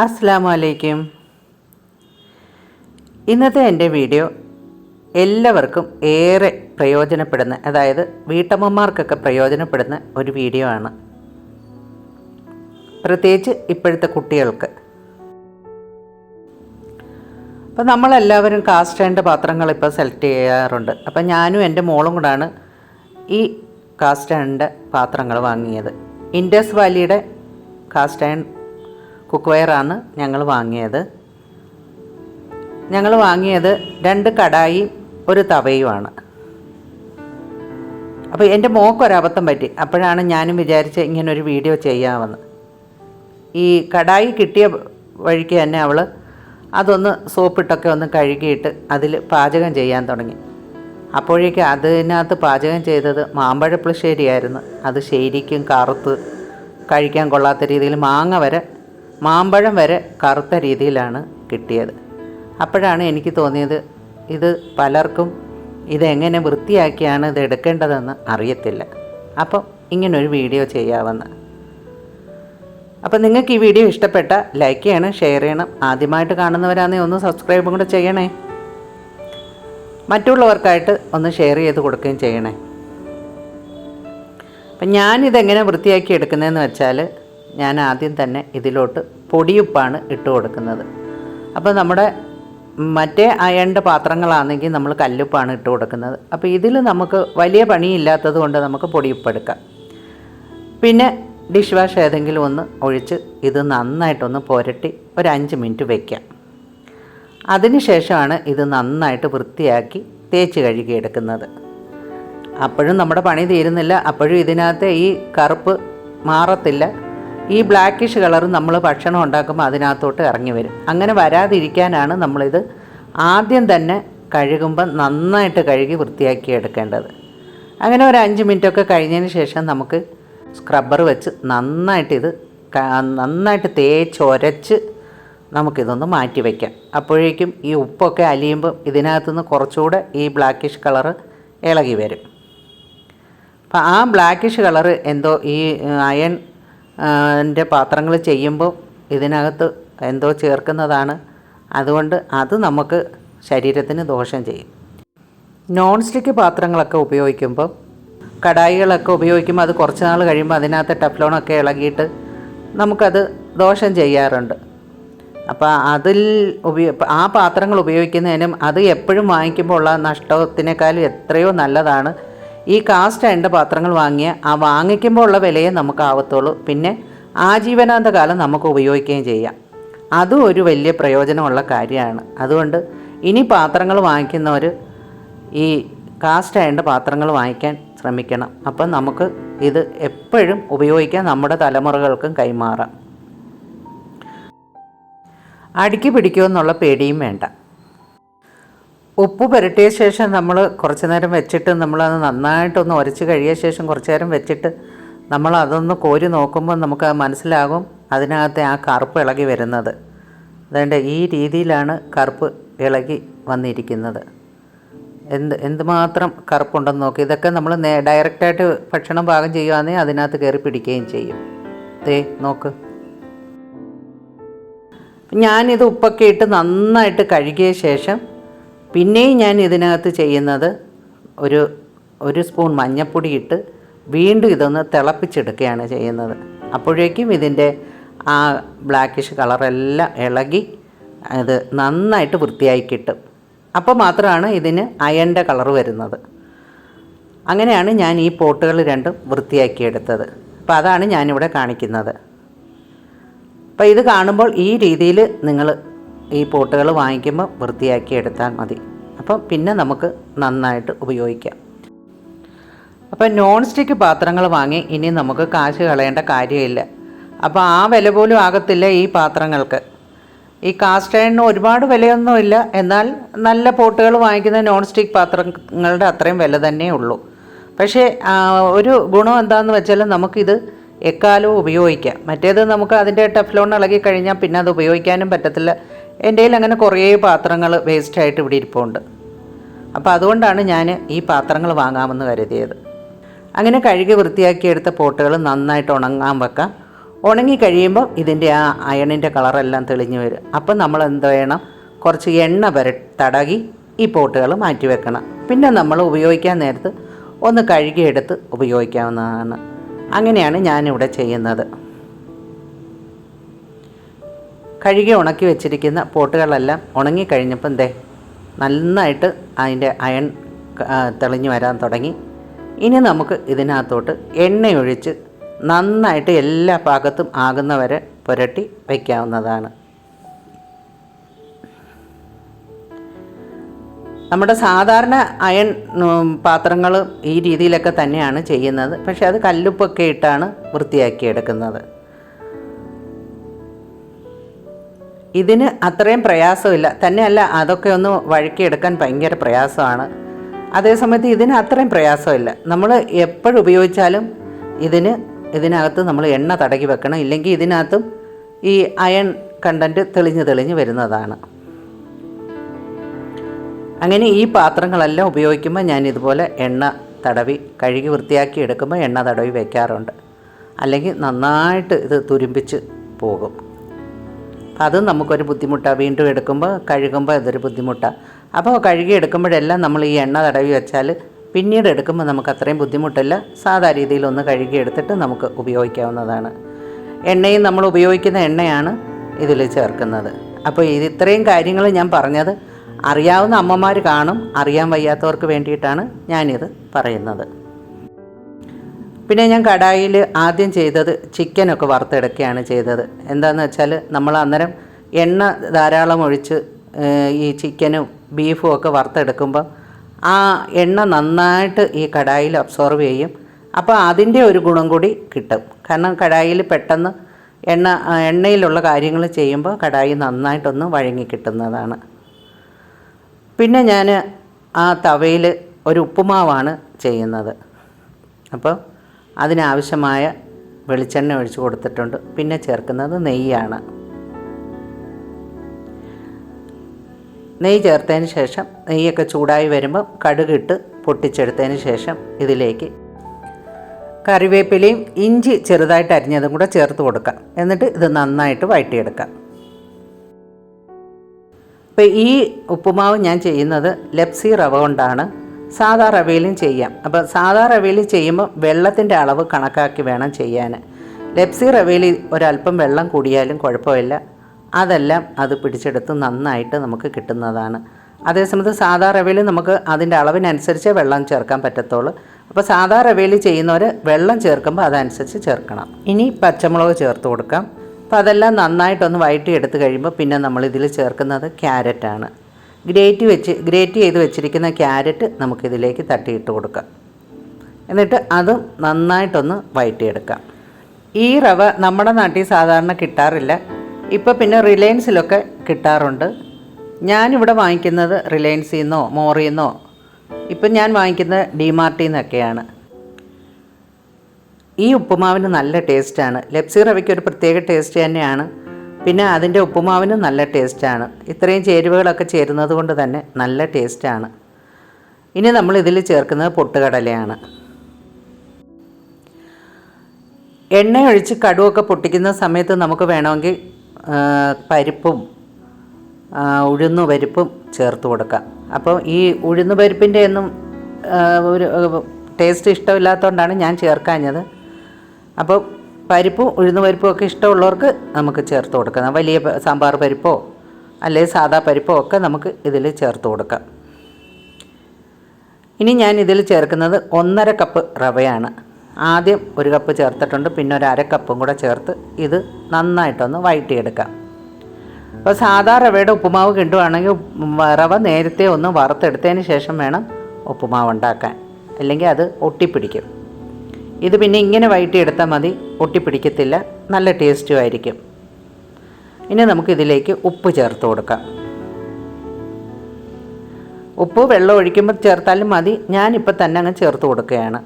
അസ്സാം ഇന്നത്തെ എന്റെ വീഡിയോ എല്ലാവർക്കും ഏറെ പ്രയോജനപ്പെടുന്ന അതായത് വീട്ടമ്മമാർക്കൊക്കെ പ്രയോജനപ്പെടുന്ന ഒരു വീഡിയോ ആണ്. പ്രത്യേകിച്ച് ഇപ്പോഴത്തെ കുട്ടികൾക്ക്. അപ്പോൾ നമ്മളെല്ലാവരും കാസ്റ്റ് ആൻഡ് പാത്രങ്ങൾ ഇപ്പോൾ സെലക്ട് ചെയ്യാറുണ്ട്. അപ്പോൾ ഞാനും എന്റെ മോളും കൂടാണ് ഈ കാസ്റ്റ് ആൻഡ് പാത്രങ്ങൾ വാങ്ങിയത്. ഇൻഡസ് വാലിയുടെ കാസ്റ്റ് അയൺ കുക്ക് വെയറാണ് ഞങ്ങൾ വാങ്ങിയത്. ഞങ്ങൾ വാങ്ങിയത് രണ്ട് കടായി ഒരു തവയുമാണ്. അപ്പോൾ എന്റെ മോക്കൊരബദ്ധം പറ്റി. അപ്പോഴാണ് ഞാനും വിചാരിച്ച് ഇങ്ങനൊരു വീഡിയോ ചെയ്യാമെന്ന്. ഈ കടായി കിട്ടിയ വഴിക്ക് തന്നെ അവൾ അതൊന്ന് സോപ്പിട്ടൊക്കെ ഒന്ന് കഴുകിയിട്ട് അതിൽ പാചകം ചെയ്യാൻ തുടങ്ങി. അപ്പോഴേക്കും അതിനകത്ത് പാചകം ചെയ്തത് മാമ്പഴപ്പുളിശ്ശേരിയായിരുന്നു. അത് ശരിക്കും കറുത്ത് കഴിക്കാൻ കൊള്ളാത്ത രീതിയിൽ മാങ്ങ വരെ മാമ്പഴം വരെ കറുത്ത രീതിയിലാണ് കിട്ടിയത്. അപ്പോഴാണ് എനിക്ക് തോന്നിയത് ഇത് പലർക്കും ഇതെങ്ങനെ വൃത്തിയാക്കിയാണ് ഇത് എടുക്കേണ്ടതെന്ന് അറിയത്തില്ല. അപ്പം ഇങ്ങനൊരു വീഡിയോ ചെയ്യാമെന്ന്. അപ്പം നിങ്ങൾക്ക് ഈ വീഡിയോ ഇഷ്ടപ്പെട്ട ലൈക്ക് ചെയ്യണം ഷെയർ ചെയ്യണം. ആദ്യമായിട്ട് കാണുന്നവരാണെങ്കിൽ ഒന്ന് സബ്സ്ക്രൈബും കൂടെ ചെയ്യണേ. മറ്റുള്ളവർക്കായിട്ട് ഒന്ന് ഷെയർ ചെയ്ത് കൊടുക്കുകയും ചെയ്യണേ. അപ്പം ഞാനിതെങ്ങനെ വൃത്തിയാക്കി എടുക്കുന്നതെന്ന് വെച്ചാൽ ഞാൻ ആദ്യം തന്നെ ഇതിലോട്ട് പൊടിയുപ്പാണ് ഇട്ട് കൊടുക്കുന്നത്. അപ്പോൾ നമ്മുടെ മറ്റേ അയണിന്റെ പാത്രങ്ങളാണെങ്കിൽ നമ്മൾ കല്ലുപ്പാണ് ഇട്ട് കൊടുക്കുന്നത്. അപ്പോൾ ഇതിൽ നമുക്ക് വലിയ പണിയില്ലാത്തത് കൊണ്ട് നമുക്ക് പൊടിയുപ്പ് എടുക്കാം പിന്നെ ഡിഷ് വാഷ് ഏതെങ്കിലും ഒന്ന് ഒഴിച്ച് ഇത് നന്നായിട്ടൊന്ന് പുരട്ടി ഒരു അഞ്ച് മിനിറ്റ് വയ്ക്കാം അതിനുശേഷമാണ് ഇത് നന്നായിട്ട് വൃത്തിയാക്കി തേച്ച് കഴുകിയെടുക്കുന്നത് അപ്പോഴും നമ്മുടെ പണി തീരുന്നില്ല. അപ്പോഴും ഇതിനകത്ത് ഈ കറുപ്പ് മാറത്തില്ല. ഈ ബ്ലാക്കിഷ് കളർ നമ്മൾ ഭക്ഷണം ഉണ്ടാക്കുമ്പോൾ അതിനകത്തോട്ട് ഇറങ്ങി വരും. അങ്ങനെ വരാതിരിക്കാനാണ് നമ്മളിത് ആദ്യം തന്നെ കഴുകുമ്പോൾ നന്നായിട്ട് കഴുകി വൃത്തിയാക്കി എടുക്കേണ്ടത്. അങ്ങനെ ഒരു അഞ്ച് മിനിറ്റൊക്കെ കഴിഞ്ഞതിന് ശേഷം നമുക്ക് സ്ക്രബ്ബർ വെച്ച് നന്നായിട്ട് ഇത് നന്നായിട്ട് തേച്ച് തേച്ചൊരച്ച് നമുക്കിതൊന്ന് മാറ്റി വയ്ക്കാം അപ്പോഴേക്കും ഈ ഉപ്പൊക്കെ അലിയുമ്പോൾ ഇതിനകത്തുനിന്ന് കുറച്ചുകൂടെ ഈ ബ്ലാക്കിഷ് കളറ് ഇളകി വരും. അപ്പം ആ ബ്ലാക്കിഷ് കളറ് എന്തോ ഈ അയൺ ന്റെ പാത്രങ്ങൾ ചെയ്യുമ്പോൾ ഇതിനകത്ത് എന്തോ ചേർക്കുന്നതാണ്. അതുകൊണ്ട് അത് നമുക്ക് ശരീരത്തിന് ദോഷം ചെയ്യും. നോൺ സ്റ്റിക്ക് പാത്രങ്ങളൊക്കെ ഉപയോഗിക്കുമ്പോൾ കടായികളൊക്കെ ഉപയോഗിക്കുമ്പോൾ അത് കുറച്ച് നാൾ കഴിയുമ്പോൾ അതിനകത്ത് ടെഫ്ലോണൊക്കെ ഇളകിയിട്ട് നമുക്കത് ദോഷം ചെയ്യാറുണ്ട്. അപ്പോൾ അതിൽ ഉപയോ ആ പാത്രങ്ങൾ ഉപയോഗിക്കുന്നതിനും അത് എപ്പോഴും വാങ്ങിക്കുമ്പോൾ ഉള്ള നഷ്ടത്തിനേക്കാളും എത്രയോ നല്ലതാണ്. ഈ കാസ്റ്റ് അയണിന്റെ പാത്രങ്ങൾ വാങ്ങിയ ആ വാങ്ങിക്കുമ്പോൾ ഉള്ള വിലയെ നമുക്ക് ആവത്തുള്ളൂ. പിന്നെ ആജീവനാന്ത കാലം നമുക്ക് ഉപയോഗിക്കുകയും ചെയ്യാം. അതും ഒരു വലിയ പ്രയോജനമുള്ള കാര്യമാണ്. അതുകൊണ്ട് ഇനി പാത്രങ്ങൾ വാങ്ങിക്കുന്നവർ ഈ കാസ്റ്റ് അയണിന്റെ പാത്രങ്ങൾ വാങ്ങിക്കാൻ ശ്രമിക്കണം. അപ്പം നമുക്ക് ഇത് എപ്പോഴും ഉപയോഗിക്കാൻ നമ്മുടെ തലമുറകൾക്കും കൈമാറാം. അടുക്കി പിടിക്കുമെന്നുള്ള പേടിയും വേണ്ട. ഉപ്പ് പുരട്ടിയ ശേഷം നമ്മൾ കുറച്ച് നേരം വെച്ചിട്ട് നമ്മളത് നന്നായിട്ടൊന്ന് ഉരച്ച് കഴിയ ശേഷം കുറച്ച് നേരം വെച്ചിട്ട് നമ്മൾ അതൊന്ന് കോരി നോക്കുമ്പോൾ നമുക്ക് മനസ്സിലാകും അതിനകത്തെ ആ കറുപ്പ് ഇളകി വരുന്നത്. അതുകൊണ്ട് ഈ രീതിയിലാണ് കറുപ്പ് ഇളകി വന്നിരിക്കുന്നത്. എന്ത് എന്തുമാത്രം കറുപ്പുണ്ടെന്ന് നോക്കി. ഇതൊക്കെ നമ്മൾ നേ ഡയറക്റ്റായിട്ട് ഭക്ഷണം പാകം ചെയ്യുകയാണെങ്കിൽ അതിനകത്ത് കയറി പിടിക്കുകയും ചെയ്യും. ദേ നോക്ക്. ഞാനിത് ഉപ്പൊക്കെ ഇട്ട് നന്നായിട്ട് കഴുകിയ ശേഷം പിന്നെയും ഞാൻ ഇതിനകത്ത് ചെയ്യുന്നത് ഒരു ഒരു സ്പൂൺ മഞ്ഞൾപ്പൊടി ഇട്ട് വീണ്ടും ഇതൊന്ന് തിളപ്പിച്ചെടുക്കുകയാണ് ചെയ്യുന്നത്. അപ്പോഴേക്കും ഇതിന്റെ ആ ബ്ലാക്കിഷ് കളറെല്ലാം ഇളകി അത് നന്നായിട്ട് വൃത്തിയായി കിട്ടും. അപ്പോൾ മാത്രമാണ് ഇതിന് അയന്റെ കളർ വരുന്നത്. അങ്ങനെയാണ് ഞാൻ ഈ പോട്ടുകൾ രണ്ടും വൃത്തിയാക്കിയെടുത്തത് അപ്പോൾ അതാണ് ഞാനിവിടെ കാണിക്കുന്നത്. അപ്പോൾ ഇത് കാണുമ്പോൾ ഈ രീതിയിൽ നിങ്ങൾ ഈ പോട്ടുകൾ വാങ്ങിക്കുമ്പോൾ വൃത്തിയാക്കി എടുത്താൽ മതി. അപ്പം പിന്നെ നമുക്ക് നന്നായിട്ട് ഉപയോഗിക്കാം. അപ്പോൾ നോൺ സ്റ്റിക്ക് പാത്രങ്ങൾ വാങ്ങി ഇനി നമുക്ക് കാശ് കളയേണ്ട കാര്യമില്ല. അപ്പോൾ ആ വില പോലും ആകത്തില്ല ഈ പാത്രങ്ങൾക്ക്. ഈ കാസ്റ്റ് അയണിന് ഒരുപാട് വിലയൊന്നുമില്ല എന്നാൽ നല്ല പോട്ടുകൾ വാങ്ങിക്കുന്ന നോൺ സ്റ്റിക്ക് പാത്രങ്ങളുടെ അത്രയും വില തന്നെ ഉള്ളൂ. പക്ഷേ ഒരു ഗുണം എന്താണെന്ന് വെച്ചാൽ നമുക്കിത് എക്കാലവും ഉപയോഗിക്കാം. മറ്റേത് നമുക്ക് അതിന്റെ ടെഫ്ലോൺ ഇളകി കഴിഞ്ഞാൽ പിന്നെ അത് ഉപയോഗിക്കാനും പറ്റത്തില്ല. എന്റെ കയ്യിൽ അങ്ങനെ കുറേ പാത്രങ്ങൾ വേസ്റ്റായിട്ട് ഇവിടെ ഇരിപ്പുണ്ട്. അപ്പോൾ അതുകൊണ്ടാണ് ഞാൻ ഈ പാത്രങ്ങൾ വാങ്ങാമെന്ന് കരുതിയത്. അങ്ങനെ കഴുകി വൃത്തിയാക്കിയെടുത്ത പോട്ടുകൾ നന്നായിട്ട് ഉണങ്ങാൻ വെക്കാം. ഉണങ്ങി കഴിയുമ്പോൾ ഇതിന്റെ ആ അയണിന്റെ കളറെല്ലാം തെളിഞ്ഞു വരും. അപ്പം നമ്മൾ എന്ത് വേണം കുറച്ച് എണ്ണ വര തടകി ഈ പോട്ടുകൾ മാറ്റി വെക്കണം. പിന്നെ നമ്മൾ ഉപയോഗിക്കാൻ നേരത്ത് ഒന്ന് കഴുകിയെടുത്ത് ഉപയോഗിക്കാവുന്നതാണ്. അങ്ങനെയാണ് ഞാനിവിടെ ചെയ്യുന്നത്. കഴുകി ഉണക്കി വെച്ചിരിക്കുന്ന പോട്ടുകളെല്ലാം ഉണങ്ങിക്കഴിഞ്ഞപ്പം ദേ നന്നായിട്ട് അതിന്റെ അയൺ തെളിഞ്ഞു വരാൻ തുടങ്ങി. ഇനി നമുക്ക് ഇതിനകത്തോട്ട് എണ്ണയൊഴിച്ച് നന്നായിട്ട് എല്ലാ ഭാഗത്തും ആകുന്നവരെ പുരട്ടി വയ്ക്കാവുന്നതാണ് നമ്മുടെ സാധാരണ അയൺ പാത്രങ്ങൾ ഈ രീതിയിലൊക്കെ തന്നെയാണ് ചെയ്യുന്നത്. പക്ഷേ അത് കല്ലുപ്പൊക്കെ ഇട്ടാണ് വൃത്തിയാക്കിയെടുക്കുന്നത്. ഇതിന് അത്രയും പ്രയാസമില്ല. തന്നെയല്ല അതൊക്കെ ഒന്ന് വഴക്കിയെടുക്കാൻ ഭയങ്കര പ്രയാസമാണ്. അതേസമയത്ത് ഇതിന് അത്രയും പ്രയാസമില്ല. നമ്മൾ എപ്പോഴും ഉപയോഗിച്ചാലും ഇതിന് ഇതിനകത്ത് നമ്മൾ എണ്ണ തടകി വെക്കണം. ഇല്ലെങ്കിൽ ഇതിനകത്തും ഈ അയൺ കണ്ടന്റ് തെളിഞ്ഞ് തെളിഞ്ഞ് വരുന്നതാണ്. അങ്ങനെ ഈ പാത്രങ്ങളെല്ലാം ഉപയോഗിക്കുമ്പോൾ ഞാൻ ഇതുപോലെ എണ്ണ തടവി കഴുകി വൃത്തിയാക്കി എടുക്കുമ്പോൾ എണ്ണ തടവി വയ്ക്കാറുണ്ട് അല്ലെങ്കിൽ നന്നായിട്ട് ഇത് തുരുമ്പിച്ച് പോകും. അതും നമുക്കൊരു ബുദ്ധിമുട്ടാണ് വീണ്ടും എടുക്കുമ്പോൾ കഴുകുമ്പോൾ അതൊരു ബുദ്ധിമുട്ടാണ് അപ്പോൾ കഴുകി എടുക്കുമ്പോഴെല്ലാം നമ്മൾ ഈ എണ്ണ തടവി വെച്ചാൽ പിന്നീട് എടുക്കുമ്പോൾ നമുക്ക് അത്രയും ബുദ്ധിമുട്ടില്ല. സാധാ രീതിയിൽ ഒന്ന് കഴുകി എടുത്തിട്ട് നമുക്ക് ഉപയോഗിക്കാവുന്നതാണ്. എണ്ണയും നമ്മൾ ഉപയോഗിക്കുന്ന എണ്ണയാണ് ഇതിൽ ചേർക്കുന്നത്. അപ്പോൾ ഇത് ഇത്രയും കാര്യങ്ങൾ ഞാൻ പറഞ്ഞത് അറിയാവുന്ന അമ്മമാർ കാണും അറിയാൻ വയ്യാത്തവർക്ക് വേണ്ടിയിട്ടാണ് ഞാനിത് പറയുന്നത്. പിന്നെ ഞാൻ കടായിൽ ആദ്യം ചെയ്തത് ചിക്കനൊക്കെ വറുത്തെടുക്കുകയാണ് ചെയ്തത്. എന്താണെന്ന് വെച്ചാൽ നമ്മൾ അന്നേരം എണ്ണ ധാരാളം ഒഴിച്ച് ഈ ചിക്കനും ബീഫും ഒക്കെ വറുത്തെടുക്കുമ്പോൾ ആ എണ്ണ നന്നായിട്ട് ഈ കടായിൽ അബ്സോർവ് ചെയ്യും. അപ്പോൾ അതിന്റെ ഒരു ഗുണം കൂടി കിട്ടും. കാരണം കടായിൽ പെട്ടെന്ന് എണ്ണ എണ്ണയിലുള്ള കാര്യങ്ങൾ ചെയ്യുമ്പോൾ കടായി നന്നായിട്ടൊന്ന് വഴങ്ങി കിട്ടുന്നതാണ്. പിന്നെ ഞാൻ ആ തവയിൽ ഒരു ഉപ്പുമാവാണ് ചെയ്യുന്നത്. അപ്പോൾ അതിനാവശ്യമായ വെളിച്ചെണ്ണ ഒഴിച്ച് കൊടുത്തിട്ടുണ്ട്. പിന്നെ ചേർക്കുന്നത് നെയ്യാണ്. നെയ്യ് ചേർത്തതിന് ശേഷം നെയ്യൊക്കെ ചൂടായി വരുമ്പോൾ കടുകിട്ട് പൊട്ടിച്ചെടുത്തതിന് ശേഷം ഇതിലേക്ക് കറിവേപ്പിലയും ഇഞ്ചി ചെറുതായിട്ട് അരിഞ്ഞതും കൂടെ ചേർത്ത് കൊടുക്കാം. എന്നിട്ട് ഇത് നന്നായിട്ട് വഴറ്റിയെടുക്കാം. അപ്പോൾ ഈ ഉപ്പുമാവ് ഞാൻ ചെയ്യുന്നത് ലെപ്സി റവ കൊണ്ടാണ്. സാധാ റവയിലും ചെയ്യാം. അപ്പോൾ സാധാ റവയിൽ ചെയ്യുമ്പോൾ വെള്ളത്തിന്റെ അളവ് കണക്കാക്കി വേണം ചെയ്യാൻ. ലെപ്സി റവയിൽ ഒരല്പം വെള്ളം കൂടിയാലും കുഴപ്പമില്ല. അതെല്ലാം അത് പിടിച്ചെടുത്ത് നന്നായിട്ട് നമുക്ക് കിട്ടുന്നതാണ്. അതേസമയത്ത് സാധാ റവയിൽ നമുക്ക് അതിന്റെ അളവിനനുസരിച്ച് വെള്ളം ചേർക്കാൻ പറ്റത്തുള്ളൂ. അപ്പോൾ സാധാ റവയിൽ ചെയ്യുന്നവർ വെള്ളം ചേർക്കുമ്പോൾ അതനുസരിച്ച് ചേർക്കണം. ഇനി പച്ചമുളക് ചേർത്ത് കൊടുക്കാം. അപ്പോൾ അതെല്ലാം നന്നായിട്ടൊന്ന് വഴറ്റി എടുത്ത് കഴിയുമ്പോൾ പിന്നെ നമ്മൾ ഇതിൽ ചേർക്കുന്നത് ക്യാരറ്റാണ്. ഗ്രേറ്റ് വെച്ച് ഗ്രേറ്റ് ചെയ്ത് വെച്ചിരിക്കുന്ന ക്യാരറ്റ് നമുക്കിതിലേക്ക് തട്ടിയിട്ട് കൊടുക്കാം. എന്നിട്ട് അതും നന്നായിട്ടൊന്ന് വഴറ്റിയെടുക്കാം ഈ റവ നമ്മുടെ നാട്ടിൽ സാധാരണ കിട്ടാറില്ല. ഇപ്പോൾ പിന്നെ റിലയൻസിലൊക്കെ കിട്ടാറുണ്ട്. ഞാനിവിടെ വാങ്ങിക്കുന്നത് റിലയൻസിൽ നിന്നോ മോറിൽ നിന്നോ ഇപ്പം ഞാൻ വാങ്ങിക്കുന്നത് ഡിമാർട്ടിൽ നിന്നൊക്കെയാണ് ഈ ഉപ്പുമാവിന് നല്ല ടേസ്റ്റാണ്. ലെപ്സി റവയ്ക്ക് ഒരു പ്രത്യേക ടേസ്റ്റ് തന്നെയാണ്. പിന്നെ അതിന്റെ ഉപ്പുമാവിന് നല്ല ടേസ്റ്റാണ്. ഇത്രയും ചേരുവകളൊക്കെ ചേരുന്നത് കൊണ്ട് തന്നെ നല്ല ടേസ്റ്റാണ്. ഇനി നമ്മൾ ഇതിൽ ചേർക്കുന്നത് പൊട്ടുകടലയാണ്. എണ്ണ ഒഴിച്ച് കടുവൊക്കെ പൊട്ടിക്കുന്ന സമയത്ത് നമുക്ക് വേണമെങ്കിൽ പരിപ്പും ഉഴുന്നു പരിപ്പും ചേർത്ത് കൊടുക്കാം. അപ്പോൾ ഈ ഉഴുന്നു പരിപ്പിന്റെ ഒന്നും ഒരു ടേസ്റ്റ് ഇഷ്ടമില്ലാത്തതുകൊണ്ടാണ് ഞാൻ ചേർക്കാഞ്ഞത്. അപ്പോൾ പരിപ്പും ഉഴുന്ന് പരിപ്പും ഒക്കെ ഇഷ്ടമുള്ളവർക്ക് നമുക്ക് ചേർത്ത് കൊടുക്കാം. വലിയ സാമ്പാർ പരിപ്പോ അല്ലെങ്കിൽ സാദാ പരിപ്പോ ഒക്കെ നമുക്ക് ഇതിൽ ചേർത്ത് കൊടുക്കാം. ഇനി ഞാൻ ഇതിൽ ചേർക്കുന്നത് ഒന്നര കപ്പ് റവയാണ്. ആദ്യം ഒരു കപ്പ് ചേർത്തിട്ടുണ്ട് പിന്നെ ഒരു അര കപ്പും കൂടെ ചേർത്ത് ഇത് നന്നായിട്ടൊന്ന് വഴറ്റിയെടുക്കാം. അപ്പോൾ സാധാ റവയുടെ ഉപ്പുമാവ് കിട്ടുവാണെങ്കിൽ റവ നേരത്തെ ഒന്ന് വറുത്തെടുത്തതിന് ശേഷം വേണം ഉപ്പുമാവ് ഉണ്ടാക്കാൻ. അല്ലെങ്കിൽ അത് ഒട്ടിപ്പിടിക്കും. ഇത് പിന്നെ ഇങ്ങനെ വഴറ്റിയെടുത്താൽ മതി. ഒട്ടിപ്പിടിക്കത്തില്ല നല്ല ടേസ്റ്റും ആയിരിക്കും. ഇനി നമുക്കിതിലേക്ക് ഉപ്പ് ചേർത്ത് കൊടുക്കാം. ഉപ്പ് വെള്ളം ഒഴിക്കുമ്പോൾ ചേർത്താലും മതി. ഞാനിപ്പോൾ തന്നെ അങ്ങ് ചേർത്ത് കൊടുക്കുകയാണ്.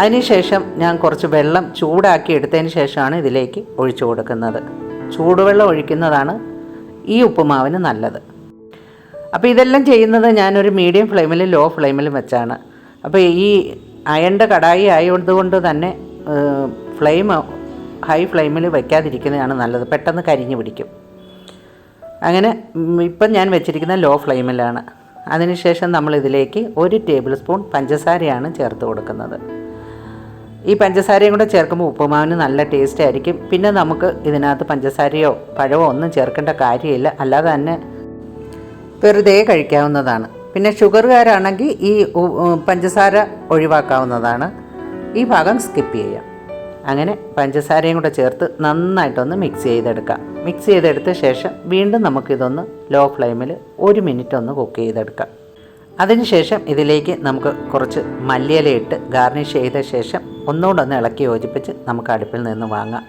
അതിനുശേഷം ഞാൻ കുറച്ച് വെള്ളം ചൂടാക്കി എടുത്തതിന് ശേഷമാണ് ഇതിലേക്ക് ഒഴിച്ചു കൊടുക്കുന്നത്. ചൂടുവെള്ളം ഒഴിക്കുന്നതാണ് ഈ ഉപ്പുമാവിന് നല്ലത്. അപ്പോൾ ഇതെല്ലാം ചെയ്യുന്നത് ഞാനൊരു മീഡിയം ഫ്ലെയിമിൽ ലോ ഫ്ലെയിമിൽ വെച്ചാണ്. അപ്പോൾ ഈ അയണ്ട കടായി ആയതുകൊണ്ട് തന്നെ ഫ്ലെയിം ഹൈ ഫ്ലെയിമിൽ വയ്ക്കാതിരിക്കുന്നതാണ് നല്ലത്. പെട്ടെന്ന് കരിഞ്ഞു പിടിക്കും. അങ്ങനെ ഇപ്പം ഞാൻ വെച്ചിരിക്കുന്ന ലോ ഫ്ലെയിമിലാണ്. അതിനുശേഷം നമ്മൾ ഇതിലേക്ക് ഒരു ടേബിൾ സ്പൂൺ പഞ്ചസാരയാണ് ചേർത്ത് കൊടുക്കുന്നത്. ഈ പഞ്ചസാരയും കൂടെ ചേർക്കുമ്പോൾ ഉപ്പുമാവിന് നല്ല ടേസ്റ്റ് ആയിരിക്കും. പിന്നെ നമുക്ക് ഇതിനകത്ത് പഞ്ചസാരയോ പഴമോ ഒന്നും ചേർക്കേണ്ട കാര്യമില്ല. അല്ലാതെ തന്നെ വെറുതെ കഴിക്കാവുന്നതാണ്. പിന്നെ ഷുഗറുകാരാണെങ്കിൽ ഈ പഞ്ചസാര ഒഴിവാക്കാവുന്നതാണ്. ഈ ഭാഗം സ്കിപ്പ് ചെയ്യാം. അങ്ങനെ പഞ്ചസാരയും കൂടെ ചേർത്ത് നന്നായിട്ടൊന്ന് മിക്സ് ചെയ്തെടുക്കാം. മിക്സ് ചെയ്തെടുത്ത ശേഷം വീണ്ടും നമുക്കിതൊന്ന് ലോ ഫ്ലെയിമിൽ ഒരു മിനിറ്റ് ഒന്ന് കുക്ക് ചെയ്തെടുക്കാം. അതിനുശേഷം ഇതിലേക്ക് നമുക്ക് കുറച്ച് മല്ലിയില ഇട്ട് ഗാർണിഷ് ചെയ്ത ശേഷം ഒന്നുകൂടെ ഒന്ന് ഇളക്കി യോജിപ്പിച്ച് നമുക്ക് അടുപ്പിൽ നിന്ന് വാങ്ങാം.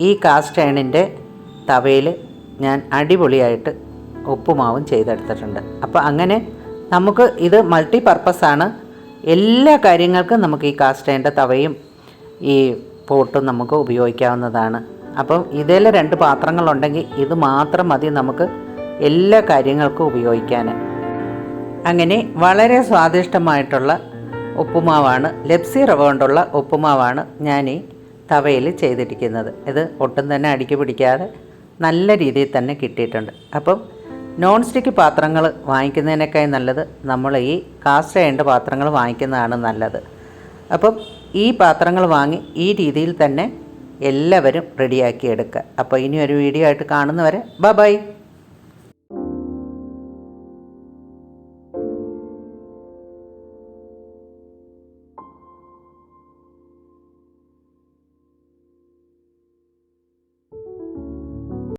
ഈ കാസ്റ്റ് അയണിന്റെ തവയിൽ ഞാൻ അടിപൊളിയായിട്ട് ഉപ്പുമാവും ചെയ്തെടുത്തിട്ടുണ്ട്. അപ്പോൾ അങ്ങനെ നമുക്ക് ഇത് മൾട്ടി പർപ്പസാണ് എല്ലാ കാര്യങ്ങൾക്കും നമുക്ക് ഈ കാസ്റ്റേന്റെ തവയും ഈ പോട്ടും നമുക്ക് ഉപയോഗിക്കാവുന്നതാണ്. അപ്പം ഇതിൽ രണ്ട് പാത്രങ്ങളുണ്ടെങ്കിൽ ഇത് മാത്രം മതി നമുക്ക് എല്ലാ കാര്യങ്ങൾക്കും ഉപയോഗിക്കാൻ. അങ്ങനെ വളരെ സ്വാദിഷ്ടമായിട്ടുള്ള ഉപ്പുമാവാണ് ലെപ്സി റവ കൊണ്ടുള്ള ഉപ്പുമാവാണ് ഞാൻ ഈ തവയിൽ ചെയ്തിരിക്കുന്നത്. ഇത് ഒട്ടും തന്നെ അടിക്ക് പിടിക്കാതെ നല്ല രീതിയിൽ തന്നെ കിട്ടിയിട്ടുണ്ട്. അപ്പം നോൺ സ്റ്റിക്ക് പാത്രങ്ങൾ വാങ്ങിക്കുന്നതിനേക്കാൾ നല്ലത് നമ്മൾ ഈ കാസ്റ്റ് ചെയ്യേണ്ട പാത്രങ്ങൾ വാങ്ങിക്കുന്നതാണ് നല്ലത്. അപ്പം ഈ പാത്രങ്ങൾ വാങ്ങി ഈ രീതിയിൽ തന്നെ എല്ലാവരും റെഡിയാക്കി എടുക്കുക. അപ്പോൾ ഇനി ഒരു വീഡിയോ ആയിട്ട് കാണുന്നവരെ ബൈ ബൈ